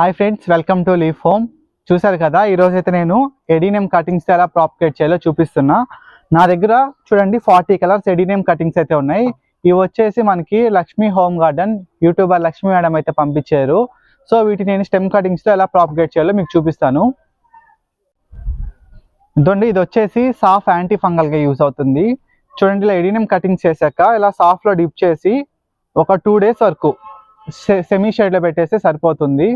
Hi friends welcome to leaf home చూసారు కదా ఈరోజు అయితే నేను ఎడీనియం కటింగ్స్ ఎలా ప్రాపగేట్ చేయాలో చూపిస్తున్నా. నా దగ్గర చూడండి ఫార్టీ కలర్స్ ఎడీనియం కటింగ్స్ అయితే ఉన్నాయి. ఇవి వచ్చేసి మనకి Lakshmi home garden YouTuber Lakshmi madam అయితే పంపించారు. సో వీటిని నేను స్టెమ్ కటింగ్స్తో ఎలా ప్రాపగేట్ చేయాలో మీకు చూపిస్తాను. ఇదండి ఇది వచ్చేసి సాఫ్ యాంటీ ఫంగల్గా యూస్ అవుతుంది. చూడండి ఇలా ఎడీనియం కటింగ్స్ చేశాక ఇలా సాఫ్ట్లో డిప్ చేసి ఒక టూ డేస్ వరకు సెమీ షేడ్లో పెట్టేస్తే సరిపోతుంది.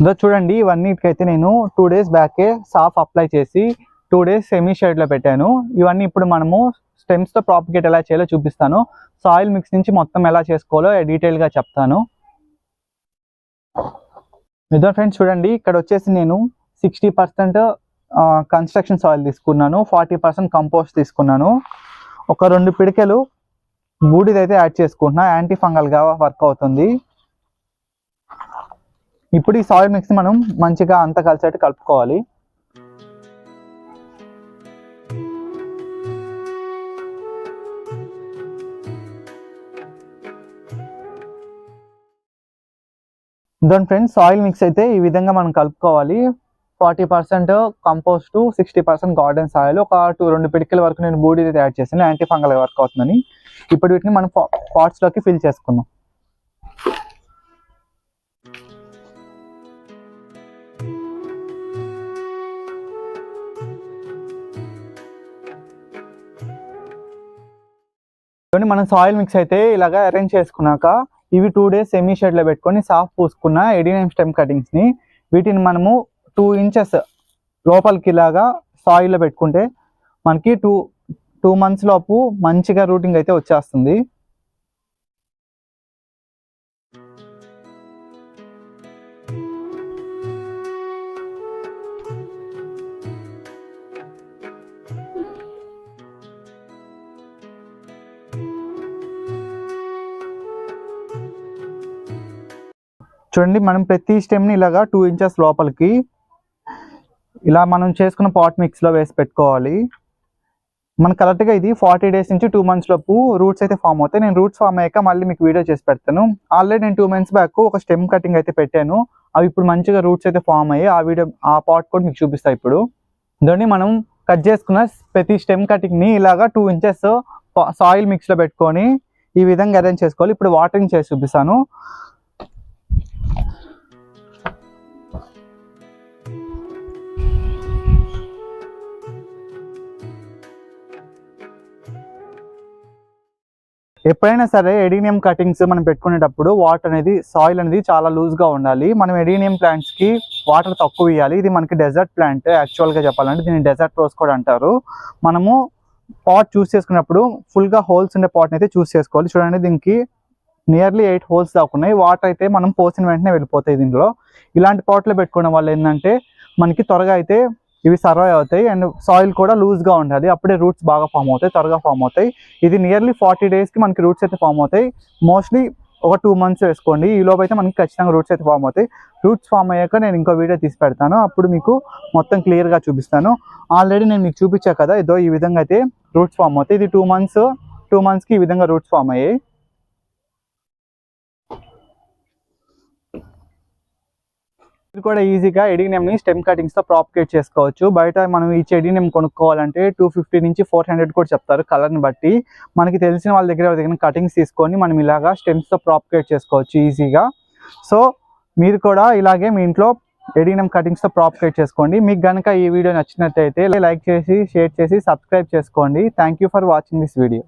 ఇదో చూడండి ఇవన్నిటికైతే నేను టూ డేస్ బ్యాకే సాఫ్ అప్లై చేసి టూ డేస్ సెమీ షేడ్లో పెట్టాను. ఇవన్నీ ఇప్పుడు మనము స్టెమ్స్తో ప్రాపగేట్ ఎలా చేయాలో చూపిస్తాను. సాయిల్ మిక్స్ నుంచి మొత్తం ఎలా చేసుకోవాలో డీటెయిల్గా చెప్తాను. ఇదో ఫ్రెండ్స్ చూడండి ఇక్కడ వచ్చేసి నేను సిక్స్టీ పర్సెంట్ కన్స్ట్రక్షన్ సాయిల్ తీసుకున్నాను ఫార్టీ పర్సెంట్ కంపోస్ట్ తీసుకున్నాను. ఒక రెండు పిడికెలు బూడిదైతే యాడ్ చేసుకుంటున్నా యాంటీ ఫంగల్గా వర్క్ అవుతుంది. ఇప్పుడు ఈ సాయిల్ మిక్స్ మనం మంచిగా అంత కలిసేట్టు కలుపుకోవాలి. దాని ఫ్రెండ్స్ సాయిల్ మిక్స్ అయితే ఈ విధంగా మనం కలుపుకోవాలి. Forty percent compost sixty percent garden soil ఒక టూ రెండు పిడికల వరకు నేను బూడిది తయారు చేసాను యాంటీ ఫంగల్ వర్క్ అవుతుందని. ఇప్పుడు వీటిని మనం పాట్స్లోకి ఫిల్ చేసుకుందాం. చూడండి మనం సాయిల్ మిక్స్ అయితే ఇలాగ అరేంజ్ చేసుకున్నాక ఇవి టూ డేస్ సెమీ షెడ్లో పెట్టుకొని సాఫ్ పూసుకున్న ఎడినియం స్టెమ్ కటింగ్స్ని వీటిని మనము టూ ఇంచెస్ లోపలికి ఇలాగా సాయిల్లో పెట్టుకుంటే మనకి టూ టూ మంత్స్ లోపు మంచిగా రూటింగ్ అయితే వచ్చేస్తుంది. చూడండి మనం ప్రతి స్టెమ్ని ఇలాగా టూ ఇంచెస్ లోపలికి ఇలా మనం చేసుకున్న పాట్ మిక్స్లో వేసి పెట్టుకోవాలి. మన కరెక్ట్గా ఇది ఫార్టీ డేస్ నుంచి టూ మంత్స్ లోపు రూట్స్ అయితే ఫామ్ అవుతాయి. నేను రూట్స్ ఫామ్ అయ్యాక మళ్ళీ మీకు వీడియో చేసి పెడతాను. ఆల్రెడీ నేను టూ మంత్స్ బ్యాక్ ఒక స్టెమ్ కటింగ్ అయితే పెట్టాను. అవి ఇప్పుడు మంచిగా రూట్స్ అయితే ఫామ్ అయ్యి ఆ వీడియో ఆ పాట్ కూడా మీకు చూపిస్తాను ఇప్పుడు. దాన్ని మనం కట్ చేసుకున్న ప్రతి స్టెమ్ కటింగ్ని ఇలాగా టూ ఇంచెస్ సాయిల్ మిక్స్లో పెట్టుకొని ఈ విధంగా అరేంజ్ చేసుకోవాలి. ఇప్పుడు వాటరింగ్ చేసి చూపిస్తాను. ఎప్పుడైనా సరే ఎడీనియం కటింగ్స్ మనం పెట్టుకునేటప్పుడు వాటర్ అనేది సాయిల్ అనేది చాలా లూజ్గా ఉండాలి. మనం ఎడీనియం ప్లాంట్స్కి వాటర్ తక్కువ ఇవ్వాలి ఇది మనకి డెజర్ట్ ప్లాంట్ యాక్చువల్గా చెప్పాలంటే దీన్ని డెజర్ట్ రోస్ కూడా అంటారు. మనము పాట్ చూస్ చేసుకున్నప్పుడు ఫుల్గా హోల్స్ ఉండే పాట్ని అయితే చూస్ చేసుకోవాలి. చూడండి దీనికి నియర్లీ ఎయిట్ హోల్స్ దాకా ఉన్నాయి. వాటర్ అయితే మనం పోసిన వెంటనే వెళ్ళిపోతాయి దీనిలో ఇలాంటి పాట్లో పెట్టుకోవడం వల్ల ఏంటంటే మనకి త్వరగా అయితే ఇవి సర్వైవ్ అవుతాయి అండ్ సాయిల్ కూడా లూజ్గా ఉంటుంది అప్పుడే రూట్స్ బాగా ఫామ్ అవుతాయి త్వరగా ఫామ్ అవుతాయి. ఇది నియర్లీ ఫార్టీ డేస్కి మనకి రూట్స్ అయితే ఫామ్ అవుతాయి. మోస్ట్లీ ఒక టూ మంత్స్ వేసుకోండి. ఈ లోపు అయితే మనకి ఖచ్చితంగా రూట్స్ అయితే ఫామ్ అవుతాయి. రూట్స్ ఫామ్ అయ్యాక నేను ఇంకో వీడియో తీసి పెడతాను. అప్పుడు మీకు మొత్తం క్లియర్గా చూపిస్తాను. ఆల్రెడీ నేను మీకు చూపించా కదా ఇదో ఈ విధంగా అయితే రూట్స్ ఫామ్ అవుతాయి. ఇది టూ మంత్స్ టూ మంత్స్కి ఈ విధంగా రూట్స్ ఫామ్ అయ్యాయి. ఇది కూడా ఈజీగా ఎడినియంని స్టెమ్ కటింగ్స్తో ప్రాపగేట్ చేసుకోవచ్చు. బయట మనం ఈ ఎడినియం కొనుక్కోవాలంటే టూ ఫిఫ్టీ నుంచి ఫోర్ హండ్రెడ్ కూడా చెప్తారు కలర్ని బట్టి. మనకి తెలిసిన వాళ్ళ దగ్గర దగ్గర కటింగ్స్ తీసుకొని మనం ఇలాగా స్టెమ్స్తో ప్రాపగేట్ చేసుకోవచ్చు ఈజీగా సో మీరు కూడా ఇలాగే మీ ఇంట్లో ఎడినియం కటింగ్స్తో ప్రాపగేట్ చేసుకోండి. మీకు కనుక ఈ వీడియో నచ్చినట్టయితే లైక్ చేసి షేర్ చేసి సబ్స్క్రైబ్ చేసుకోండి. Thank you for watching this video